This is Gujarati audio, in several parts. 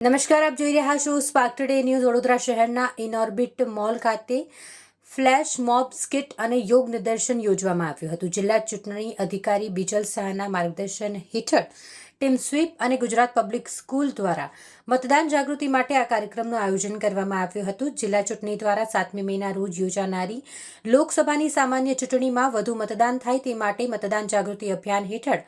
નમસ્કાર, આપ જોઈ રહ્યા છો સ્પાર્ક ટુડે ન્યૂઝ વડોદરા શહેરના ઇનઓર્બિટ મોલ ખાતે ફ્લેશ મોબ સ્કિટ અને યોગ નિદર્શન યોજવામાં આવ્યું હતું. જિલ્લા ચૂંટણી અધિકારી બીજલ શાહના માર્ગદર્શન હેઠળ ટીમ સ્વીપ અને ગુજરાત પબ્લિક સ્કૂલ દ્વારા મતદાન જાગૃતિ માટે આ કાર્યક્રમનું આયોજન કરવામાં આવ્યું હતું. જિલ્લા ચૂંટણી દ્વારા સાતમી મેના રોજ યોજાનારી લોકસભાની સામાન્ય ચૂંટણીમાં વધુ મતદાન થાય તે માટે મતદાન જાગૃતિ અભિયાન હેઠળ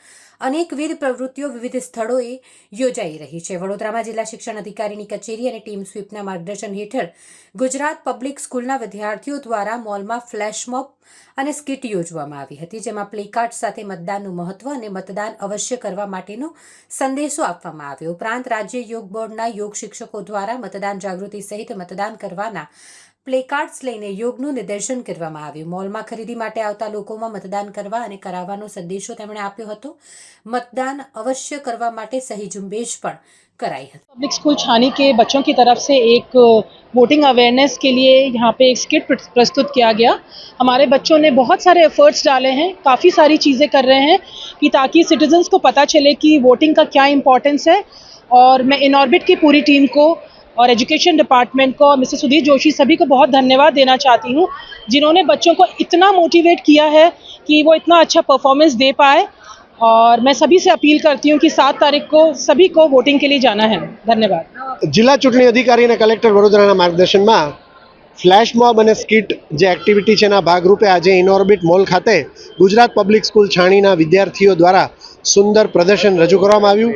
અનેકવિધ પ્રવૃત્તિઓ વિવિધ સ્થળોએ યોજાઈ રહી છે. વડોદરામાં જિલ્લા શિક્ષણ અધિકારીની કચેરી અને ટીમ સ્વીપના માર્ગદર્શન હેઠળ ગુજરાત પબ્લિક સ્કૂલના વિદ્યાર્થીઓ દ્વારા મોલમાં ફ્લેશ મોબ અને સ્કિટ યોજવામાં આવી હતી, જેમાં પ્લેકાર્ડ સાથે મતદાનનું મહત્વ અને મતદાન અવશ્ય કરવા માટેનો સંદેશો આપવામાં આવ્યો ઉપરાંત રાજ્ય યોગ બોર્ડના યોગ શિક્ષકો દ્વારા મતદાન જાગૃતિ સહિત મતદાન કરવાના પ્લેકાર્ડ્સ લઈને યોગનું નિદર્શન કરવામાં આવ્યું મોલમાં ખરીદી માટે આવતા લોકોમાં મતદાન કરવા અને કરાવવાનો સંદેશો તેમણે આપ્યો હતો મતદાન અવશ્ય કરવા માટે સહી ઝુંબેશ પણ कराई है पब्लिक स्कूल छानी के बच्चों की तरफ से एक वोटिंग अवेयरनेस के लिए यहाँ पे एक स्किट प्र- प्रस्तुत किया गया हमारे बच्चों ने बहुत सारे एफर्ट्स डाले हैं काफ़ी सारी चीज़ें कर रहे हैं कि ताकि सिटीजन्स को पता चले कि वोटिंग का क्या इम्पोर्टेंस है और मैं इनऑर्बिट की पूरी टीम को और एजुकेशन डिपार्टमेंट को और मिस्टर सुधीर जोशी सभी को बहुत धन्यवाद देना चाहती हूँ जिन्होंने बच्चों को इतना मोटिवेट किया है कि वो इतना अच्छा परफॉर्मेंस दे पाए और मैं सभी से अपील करती हूँ कि सात तारीख को सभी को वोटिंग के लिए जाना है धन्यवाद જિલ્લા ચૂંટણી અધિકારી અને કલેક્ટર વડોદરાના માર્ગદર્શનમાં ફ્લેશ મોબ અને સ્કિટ જે એક્ટિવિટી છે એના ભાગરૂપે આજે ઇનઓર્બિટ મોલ ખાતે ગુજરાત પબ્લિક સ્કૂલ છાણીના વિદ્યાર્થીઓ દ્વારા સુંદર પ્રદર્શન રજૂ કરવામાં આવ્યું.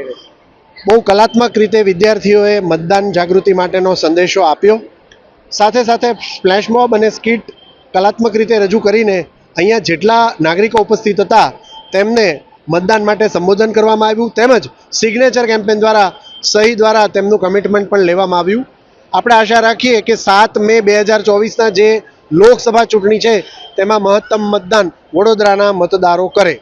બહુ કલાત્મક રીતે વિદ્યાર્થીઓએ મતદાન જાગૃતિ માટેનો સંદેશો આપ્યો. સાથે સાથે ફ્લેશ મોબ અને સ્કિટ કલાત્મક રીતે રજૂ કરીને અહીંયા જેટલા નાગરિકો ઉપસ્થિત હતા તેમને મતદાન માટે સંબોધન કરવામાં આવ્યું. તેમજ સિગ્નેચર કેમ્પેન દ્વારા, સહી દ્વારા તેમનું કમિટમેન્ટ પણ લેવામાં આવ્યું. આપણે આશા રાખીએ કે સાત મે બે હજાર ચોવીસના જે લોકસભા ચૂંટણી છે, તેમાં મહત્તમ મતદાન વડોદરાના મતદારો કરે.